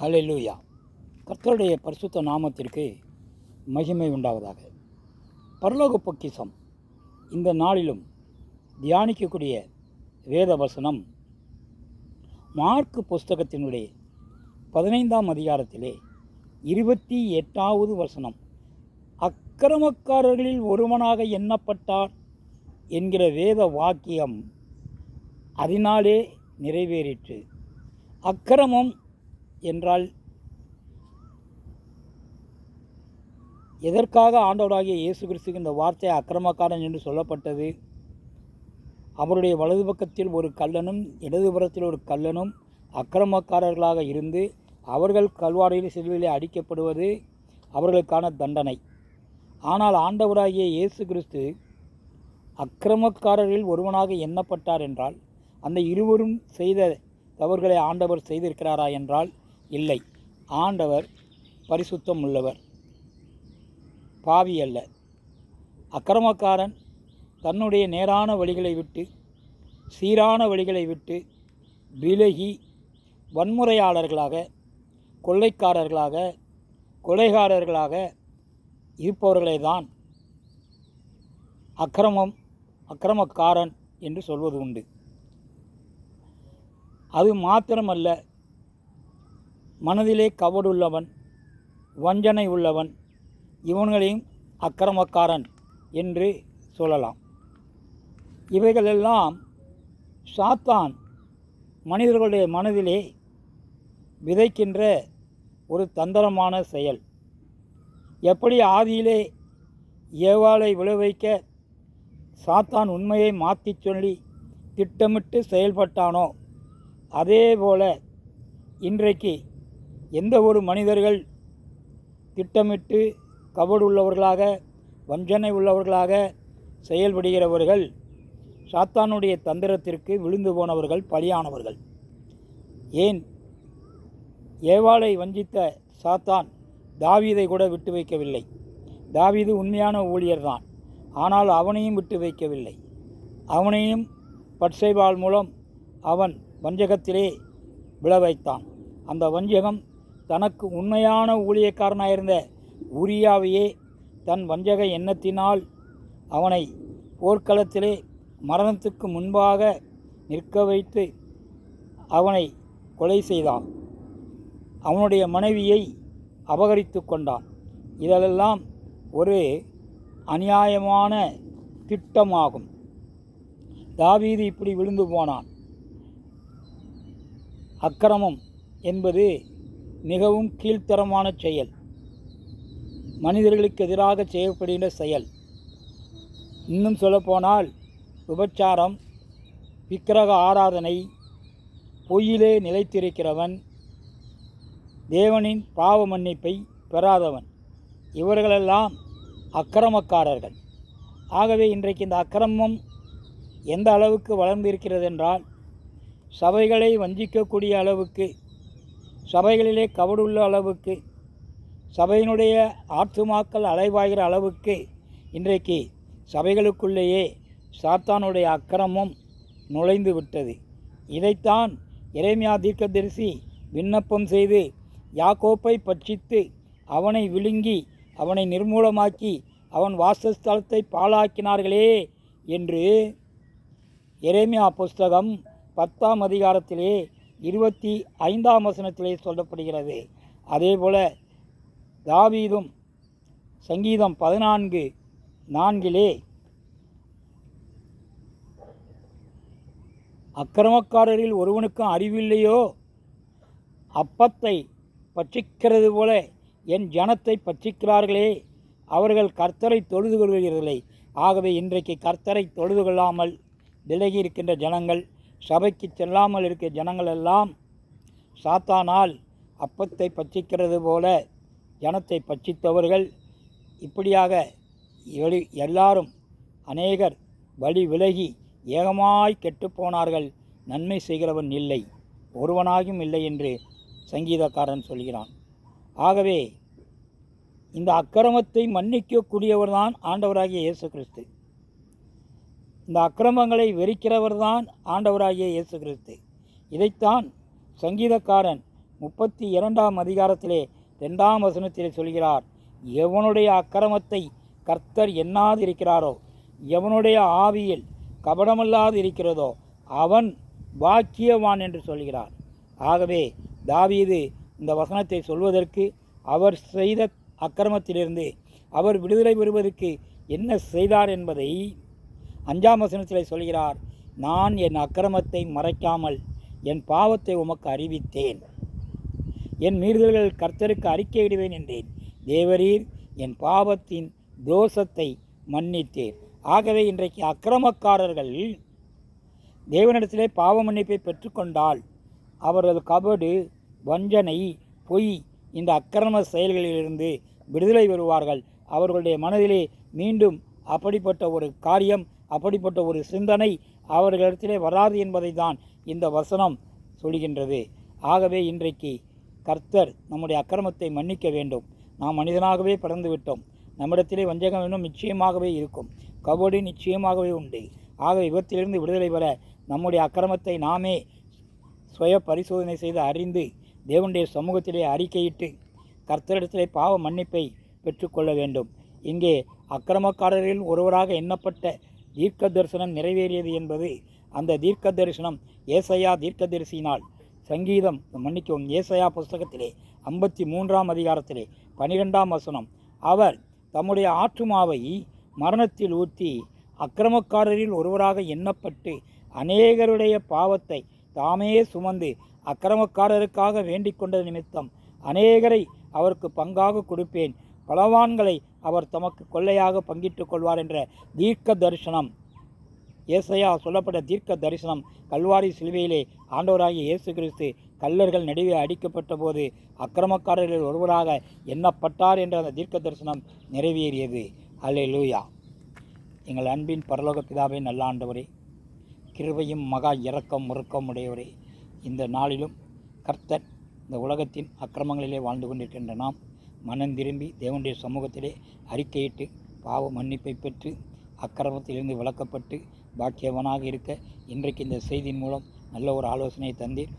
Hallelujah கர்த்தருடைய பரிசுத்த நாமத்திற்கு மகிமை உண்டாவதாக. பரலோக பொக்கிஷம். இந்த நாளிலும் தியானிக்கக்கூடிய வேத வசனம் மார்க்கு புஸ்தகத்தினுடைய பதினைந்தாம் அதிகாரத்திலே இருபத்தி எட்டாவது வசனம். அக்கிரமக்காரர்களில் ஒருவனாக எண்ணப்பட்டார் என்கிற வேத வாக்கியம் அதனாலே நிறைவேறிற்று. அக்கிரமம் என்றால் எதற்காக ஆண்டவராகிய இயேசு கிறிஸ்துக்கு இந்த வார்த்தை அக்கிரமக்காரன் என்று சொல்லப்பட்டது? அவருடைய வலது பக்கத்தில் ஒரு கல்லனும் இடதுபுறத்தில் ஒரு கல்லனும் அக்கிரமக்காரர்களாக இருந்து அவர்கள் கல்வாரியில் சிலுவையிலே அடிக்கப்படுவது அவர்களுக்கான தண்டனை. ஆனால் ஆண்டவராகிய இயேசு கிறிஸ்து அக்கிரமக்காரரில் ஒருவனாக எண்ணப்பட்டார் என்றால் அந்த இருவரும் செய்த தவறுகளை ஆண்டவர் செய்திருக்கிறாரா என்றால் இல்லை. ஆண்டவர் பரிசுத்தம் உள்ளவர் பாவி அல்ல. அக்கிரமக்காரன் தன்னுடைய நேரான வழிகளை விட்டு சீரான வழிகளை விட்டு விலகி வன்முறையாளர்களாக கொள்ளைக்காரர்களாக கொலைகாரர்களாக இருப்பவர்களை தான் அக்கிரமம் அக்கிரமக்காரன் என்று சொல்வது உண்டு. அது மாத்திரமல்ல மனதிலே கவடுள்ளவன் வஞ்சனை உள்ளவன் இவன்களையும் அக்கிரமக்காரன் என்று சொல்லலாம். இவைகளெல்லாம் சாத்தான் மனிதர்களுடைய மனதிலே விதைக்கின்ற ஒரு தந்திரமான செயல். எப்படி ஆதியிலே ஏவாளை விளைவிக்க சாத்தான் உண்மையை மாற்றிச் சொல்லி திட்டமிட்டு செயல்பட்டானோ அதே போல இன்றைக்கு எந்த ஒரு மனிதர்கள் திட்டமிட்டு கபடு உள்ளவர்களாக வஞ்சனை உள்ளவர்களாக செயல்படுகிறவர்கள் சாத்தானுடைய தந்திரத்திற்கு விழுந்து போனவர்கள் பலியானவர்கள். ஏன்? ஏவாளை வஞ்சித்த சாத்தான் தாவீதை கூட விட்டு வைக்கவில்லை. தாவீது உண்மையான ஊழியர்தான். ஆனால் அவனையும் விட்டு வைக்கவில்லை. அவனையும் பட்சைபால் மூலம் அவன் வஞ்சகத்திலே விழ வைத்தான். அந்த வஞ்சகம் தனக்கு உண்மையான ஊழியக்காரனாயிருந்த உரியாவையே தன் வஞ்சக எண்ணத்தினால் அவனை போர்க்களத்திலே மரணத்துக்கு முன்பாக நிற்க வைத்து அவனை கொலை செய்தான். அவனுடைய மனைவியை அபகரித்து கொண்டான். இதெல்லாம் ஒரு அநியாயமான திட்டமாகும். தாவீது இப்படி விழுந்து போனான். அக்கிரமம் என்பது மிகவும் கீழ்த்தரமான செயல். மனிதர்களுக்கு எதிராக செய்யப்படுகின்ற செயல். இன்னும் சொல்லப்போனால் விபச்சாரம் விக்கிரக ஆராதனை பொய்யிலே நிலைத்திருக்கிறவன் தேவனின் பாவ மன்னிப்பை பெறாதவன். இவர்களெல்லாம் அக்கிரமக்காரர்கள். ஆகவே இன்றைக்கு இந்த அக்கிரமம் எந்த அளவுக்கு வளர்ந்திருக்கிறது என்றால் சபைகளை வஞ்சிக்கக்கூடிய அளவுக்கு சபைகளிலே கவடுள்ள அளவுக்கு சபையினுடைய ஆத்துமாக்கள் அலைவாய்கிற அளவுக்கு இன்றைக்கு சபைகளுக்குள்ளேயே சாத்தானுடைய அக்கிரமம் நுழைந்து விட்டது. இதைத்தான் இறைமையா தீர்க்கதரிசி விண்ணப்பம் செய்து யாக்கோப்பை பட்சித்து அவனை விழுங்கி அவனை நிர்மூலமாக்கி அவன் வாசஸ்தலத்தை பாழாக்கினார்களே என்று எரேமியா புஸ்தகம் பத்தாம் அதிகாரத்திலே இருபத்தி ஐந்தாம் வசனத்திலே சொல்லப்படுகிறது. அதேபோல் தாவீதும் சங்கீதம் பதினான்கு நான்கிலே அக்கிரமக்காரரில் ஒருவனுக்கும் அறிவில்லையோ? அப்பத்தை பற்றிக்கிறது போல என் ஜனத்தை பற்றிக்கிறார்களே அவர்கள் கர்த்தரை தொழுது கொள்கிறதில்லை. ஆகவே இன்றைக்கு கர்த்தரை தொழுது கொள்ளாமல் விலகி இருக்கின்ற ஜனங்கள் சபைக்கு செல்லாமல் இருக்க ஜனங்கள் எல்லாம் சாத்தானால் அப்பத்தை பச்சிக்கிறது போல ஜனத்தை பச்சித்தவர்கள் இப்படியாக வெளி எல்லாரும் அநேகர் வழி விலகி ஏகமாய் கெட்டுப்போனார்கள் நன்மை செய்கிறவன் இல்லை. ஒருவனாகியும் இல்லை என்று சங்கீதக்காரன் சொல்கிறான். ஆகவே இந்த அக்கிரமத்தை மன்னிக்கக்கூடியவர்தான் ஆண்டவராகிய இயேசு கிறிஸ்து. இந்த அக்கிரமங்களை வெறுக்கிறவர்தான் ஆண்டவராகிய இயேசு கிறிஸ்து இதைத்தான் சங்கீதக்காரன் முப்பத்தி இரண்டாம் அதிகாரத்திலே ரெண்டாம் வசனத்திலே சொல்கிறார். எவனுடைய அக்கிரமத்தை கர்த்தர் எண்ணாது இருக்கிறாரோ எவனுடைய ஆவியில் கபடமல்லாது இருக்கிறதோ அவன் பாக்கியவான் என்று சொல்கிறார். ஆகவே தாவீது இந்த வசனத்தை சொல்வதற்கு அவர் செய்த அக்கிரமத்திலிருந்து அவர் விடுதலை பெறுவதற்கு என்ன செய்தார் என்பதை அஞ்சாம் வசனத்தில் சொல்கிறார் நான் என் அக்கிரமத்தை மறைக்காமல் என் பாவத்தை உமக்கு அறிவித்தேன். என் மீறுதல்கள் கர்த்தருக்கு அறிக்கையிடுவேன் என்றேன். தேவரீர் என் பாவத்தின் தோஷத்தை மன்னித்தேன் ஆகவே இன்றைக்கு அக்கிரமக்காரர்கள் தேவனிடத்திலே பாவ மன்னிப்பை பெற்றுக்கொண்டால் அவரது கபடு வஞ்சனை பொய் இந்த அக்கிரம செயல்களிலிருந்து விடுதலை பெறுவார்கள். அவர்களுடைய மனதிலே மீண்டும் அப்படிப்பட்ட ஒரு காரியம் அப்படிப்பட்ட ஒரு சிந்தனை அவர்களிடத்திலே வராது என்பதை தான் இந்த வசனம் சொல்கின்றது. ஆகவே இன்றைக்கு கர்த்தர் நம்முடைய அக்கிரமத்தை மன்னிக்க வேண்டும். நாம் மனிதனாகவே பிறந்து விட்டோம் நம்மிடத்திலே வஞ்சகம் இன்னும் நிச்சயமாகவே இருக்கும். கபடி நிச்சயமாகவே உண்டு. ஆக விபத்திலிருந்து விடுதலை பெற நம்முடைய அக்கிரமத்தை நாமே சுய பரிசோதனை செய்து அறிந்து தேவனுடைய சமூகத்திலே அறிக்கையிட்டு கர்த்தரிடத்திலே பாவ மன்னிப்பை பெற்றுக்கொள்ள வேண்டும். இங்கே அக்கிரமக்காரரில் ஒருவராக எண்ணப்பட்ட தீர்க்க தரிசனம் நிறைவேறியது என்பது அந்த தீர்க்க தரிசனம் ஏசையா தீர்க்கதரிசியினால் சங்கீதம் மன்னிக்கவும் ஏசையா புஸ்தகத்திலே ஐம்பத்தி மூன்றாம் அதிகாரத்திலே பனிரெண்டாம் வசனம். அவர் தம்முடைய ஆற்றுமாவை மரணத்தில் ஊற்றி அக்கிரமக்காரரில் ஒருவராக எண்ணப்பட்டு அநேகருடைய பாவத்தை தாமே சுமந்து அக்கிரமக்காரருக்காக வேண்டிக் கொண்ட நிமித்தம் அநேகரை அவருக்கு பங்காக கொடுப்பேன். பலவான்களை அவர் தமக்கு கொள்ளையாக பங்கிட்டுக் கொள்வார் என்ற தீர்க்க தரிசனம் ஏசையா சொல்லப்பட்ட தீர்க்க தரிசனம் கல்வாரி சிலுவையிலே ஆண்டவராகிய இயேசு கிறிஸ்து கல்லர்கள் நடுவே அடிக்கப்பட்ட போது அக்கிரமக்காரர்களில் ஒருவராக எண்ணப்பட்டார் என்ற அந்த தீர்க்க தரிசனம் நிறைவேறியது. அல்லே லூயா எங்கள் அன்பின் பரலோக பிதாவே நல்ல ஆண்டவரே கிருபையும் மகா இறக்கம் முறுக்கம் உடையவரே இந்த நாளிலும் கர்த்தர் இந்த உலகத்தின் அக்கிரமங்களிலே வாழ்ந்து கொண்டிருக்கின்ற நாம் மனம் திரும்பி தேவனுடைய சமூகத்திலே அறிக்கையிட்டு பாவ மன்னிப்பை பெற்று அக்கிரமத்திலிருந்து விளக்கப்பட்டு பாக்கியவனாக இருக்க இன்றைக்கு இந்த செய்தியின் மூலம் நல்ல ஒரு ஆலோசனையை தந்தீர்.